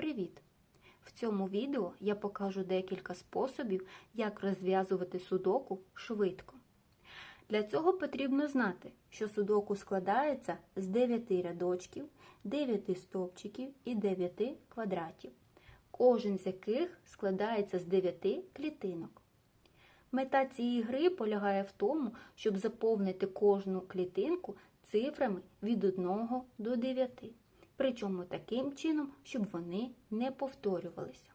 Привіт! В цьому відео я покажу декілька способів, як розв'язувати судоку швидко. Для цього потрібно знати, що судоку складається з 9 рядочків, 9 стовпчиків і 9 квадратів, кожен з яких складається з 9 клітинок. Мета цієї гри полягає в тому, щоб заповнити кожну клітинку цифрами від 1 до 9, причому таким чином, щоб вони не повторювалися.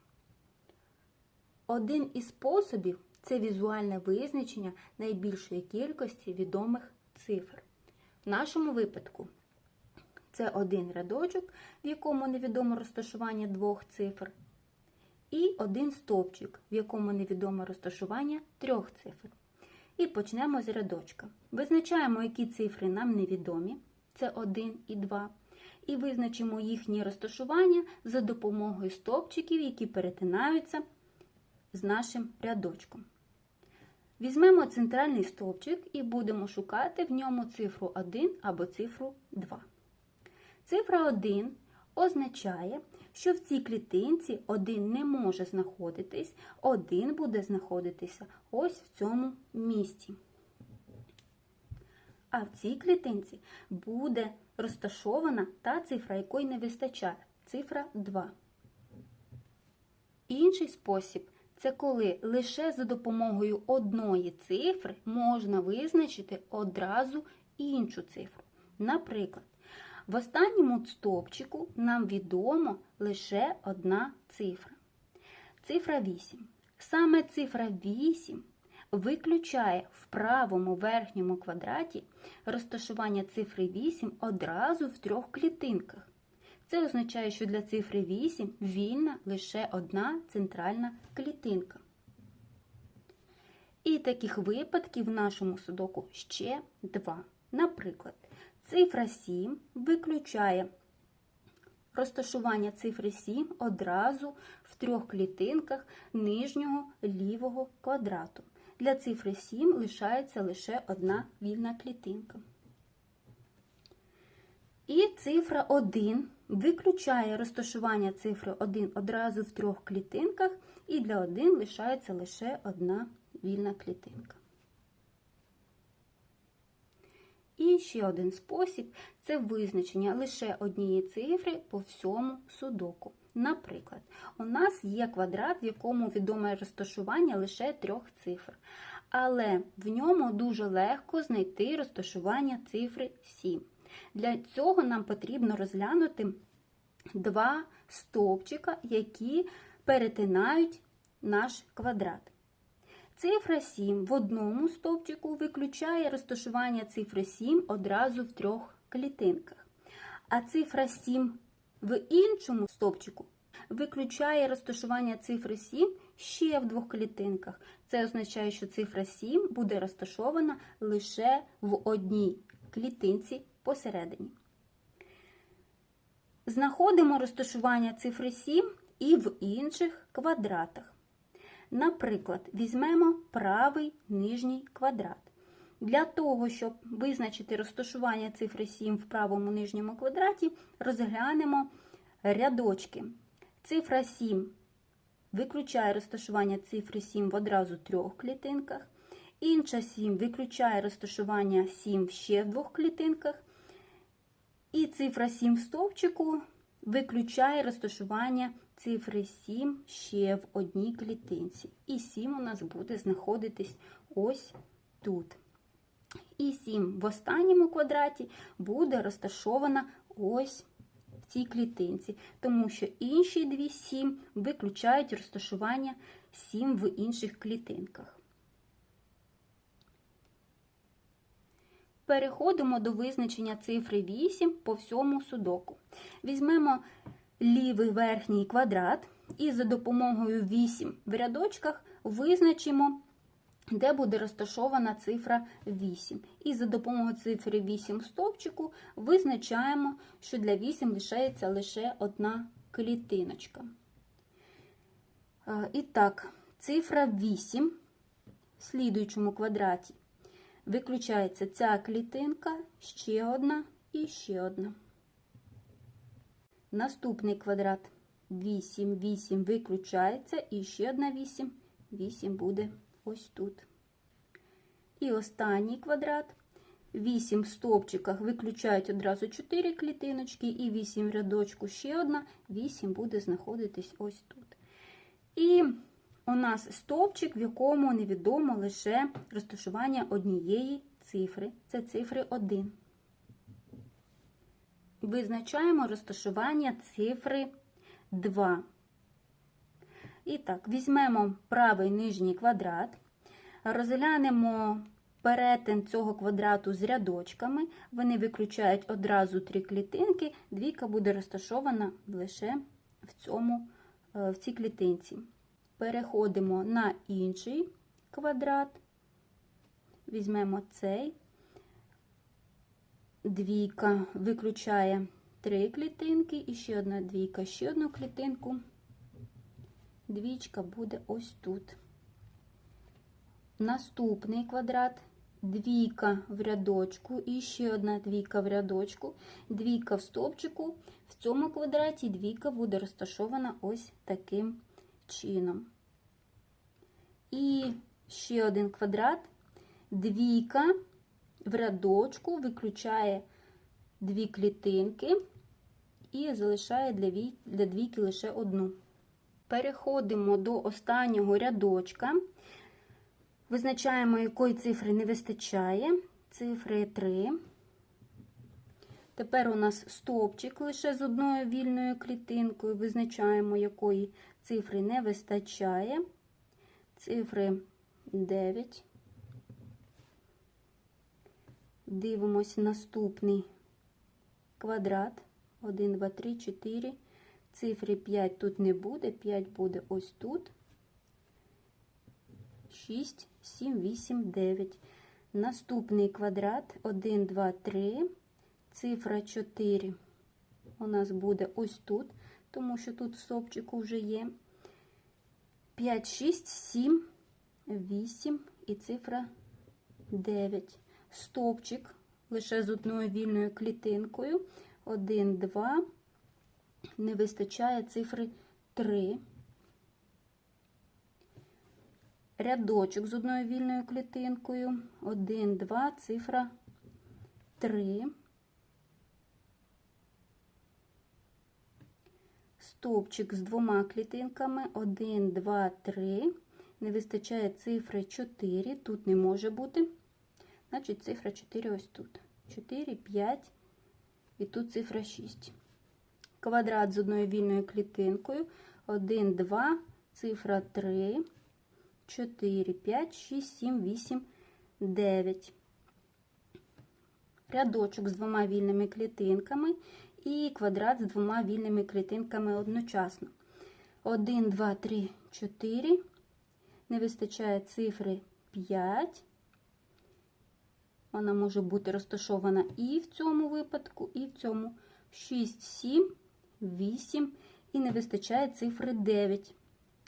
Один із способів це візуальне визначення найбільшої кількості відомих цифр. В нашому випадку це один рядочок, в якому невідомо розташування двох цифр, і один стовпчик, в якому невідоме розташування трьох цифр. І почнемо з рядочка. Визначаємо, які цифри нам невідомі, це 1 і 2, і визначимо їхнє розташування за допомогою стовпчиків, які перетинаються з нашим рядочком. Візьмемо центральний стовпчик і будемо шукати в ньому цифру 1 або цифру 2. Цифра 1 означає, що в цій клітинці 1 не може знаходитись, 1 буде знаходитися ось в цьому місці. А в цій клітинці буде розташована та цифра, якої не вистачає цифра 2. Інший спосіб це коли лише за допомогою одної цифри можна визначити одразу іншу цифру. Наприклад, в останньому стовпчику нам відомо лише одна цифра. Цифра 8. Саме цифра 8 виключає в правому верхньому квадраті розташування цифри 8 одразу в трьох клітинках. Це означає, що для цифри 8 вільна лише одна центральна клітинка. І таких випадків в нашому судоку ще два. Наприклад, цифра 7 виключає розташування цифри 7 одразу в трьох клітинках нижнього лівого квадрату. Для цифри 7 лишається лише одна вільна клітинка. І цифра 1 виключає розташування цифри 1 одразу в трьох клітинках, і для 1 лишається лише одна вільна клітинка. І ще один спосіб це визначення лише однієї цифри по всьому судоку. Наприклад, у нас є квадрат, в якому відоме розташування лише трьох цифр, але в ньому дуже легко знайти розташування цифри 7. Для цього нам потрібно розглянути два стовпчика, які перетинають наш квадрат. Цифра 7 в одному стовпчику виключає розташування цифри 7 одразу в трьох клітинках. А цифра 7 в іншому стовпчику виключає розташування цифри 7 ще в двох клітинках. Це означає, що цифра 7 буде розташована лише в одній клітинці посередині. Знаходимо розташування цифри 7 і в інших квадратах. Наприклад, візьмемо правий нижній квадрат. Для того, щоб визначити розташування цифри 7 в правому нижньому квадраті, розглянемо рядочки. Цифра 7 виключає розташування цифри 7 в одразу трьох клітинках. Інша 7 виключає розташування 7 ще в двох клітинках. І цифра 7 в стовпчику виключає розташування цифри 7 ще в одній клітинці. І 7 у нас буде знаходитись ось тут. І 7 в останньому квадраті буде розташована ось в цій клітинці, тому що інші дві 7 виключають розташування 7 в інших клітинках. Переходимо до визначення цифри 8 по всьому судоку. Візьмемо лівий верхній квадрат і за допомогою 8 в рядочках визначимо, де буде розташована цифра 8. І за допомогою цифри 8 в стовпчику визначаємо, що для 8 лишається лише одна клітиночка. І так, цифра 8 в слідуючому квадраті виключається ця клітинка, ще одна і ще одна. Наступний квадрат. 8, 8 виключається, і ще одна 8, 8 буде ось тут. І останній квадрат. 8 в стовпчиках виключають одразу 4 клітиночки, і 8 в рядочку ще одна, 8 буде знаходитись ось тут. І у нас стовпчик, в якому невідомо лише розташування однієї цифри. Це цифри 1. Визначаємо розташування цифри 2. І так, візьмемо правий нижній квадрат, розглянемо перетин цього квадрату з рядочками. Вони виключають одразу три клітинки, двійка буде розташована лише в, цьому, е, в цій клітинці. Переходимо на інший квадрат, візьмемо цей. Двійка виключає три клітинки, і ще одна двійка, ще одну клітинку. Двічка буде ось тут. Наступний квадрат, двійка в рядочку, і ще одна двійка в рядочку, двійка в стовпчику. В цьому квадраті двійка буде розташована ось таким чином. І ще один квадрат, двійка в рядочку виключає дві клітинки і залишає для, двійки лише одну. Переходимо до останнього рядочка. Визначаємо, якої цифри не вистачає. Цифри 3. Тепер у нас стовпчик лише з одною вільною клітинкою. Визначаємо, якої цифри не вистачає. Цифри 9. Дивимось наступний квадрат. 1, 2, 3, 4. Цифри 5 тут не буде, 5 буде ось тут. 6, 7, 8, 9. Наступний квадрат 1, 2, 3. Цифра 4 у нас буде ось тут, тому що тут в стовпчику вже є. 5, 6, 7, 8 і цифра 9. Стовпчик лише з одною вільною клітинкою. 1, 2. Не вистачає цифри 3. Рядочок з одною вільною клітинкою. 1, 2, цифра 3. Стовпчик з двома клітинками. 1, 2, 3. Не вистачає цифри 4. Тут не може бути. Значить, цифра 4 ось тут. 4, 5. І тут цифра 6. Квадрат з одною вільною клітинкою. 1, 2, цифра 3, 4, 5, 6, 7, 8, 9. Рядочок з двома вільними клітинками і квадрат з двома вільними клітинками одночасно. 1, 2, 3, 4. Не вистачає цифри 5. Вона може бути розташована і в цьому випадку, і в цьому 6, 7, 8. І не вистачає цифри 9.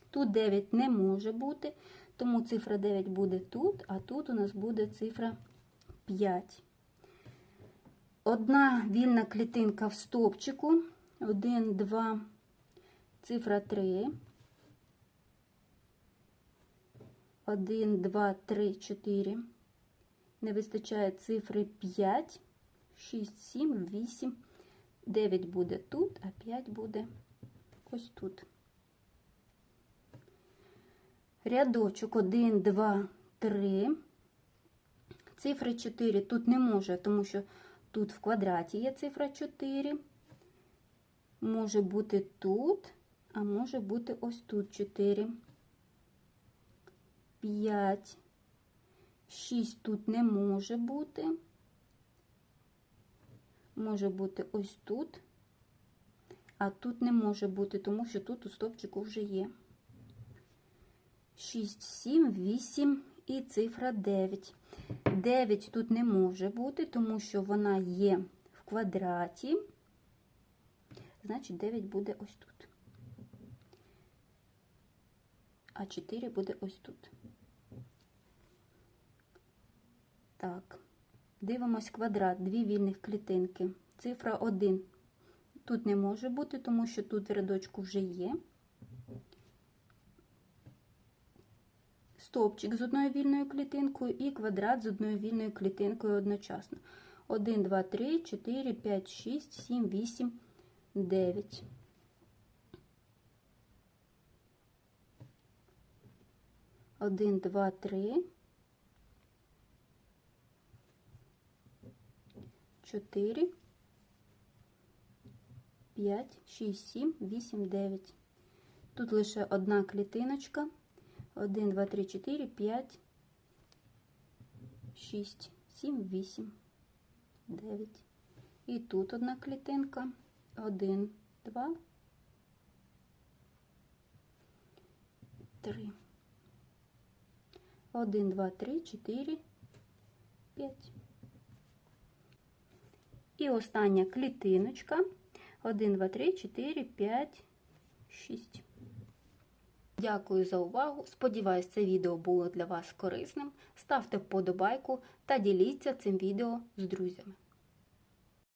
Тут 9 не може бути, тому цифра 9 буде тут, а тут у нас буде цифра 5. Одна вільна клітинка в стовпчику. 1, 2, цифра 3. 1, 2, 3, 4. Не вистачає цифри 5, 6, 7, 8, 9 буде тут, а 5 буде ось тут. Рядочок 1, 2, 3. Цифри 4 тут не може, тому що тут в квадраті є цифра 4. Може бути тут, а може бути ось тут 4. 5. 6 тут не може бути. Може бути ось тут, а тут не може бути, тому що тут у стовпчику вже є. 6, 7, 8 і цифра 9. 9 тут не може бути, тому що вона є в квадраті. Значить, 9 буде ось тут. А 4 буде ось тут. Так, дивимось квадрат, дві вільних клітинки. Цифра 1 Тут не може бути, тому що тут в рядочку вже є. Стовпчик з одною вільною клітинкою і квадрат з одною вільною клітинкою одночасно. 1, 2, 3, 4, 5, 6, 7, 8, 9. Один, два, три. Чотири. П'ять, шість, сім, вісім, дев'ять. Тут лише одна клітиночка. Один, два, три, чотири, п'ять, шість, сім, вісім, дев'ять. І тут одна клітинка. Один, два, три. Один, два, три, чотири, п'ять. І остання клітиночка. 1, 2, 3, 4, 5, 6. Дякую за увагу. Сподіваюсь, це відео було для вас корисним. Ставте вподобайку та діліться цим відео з друзями.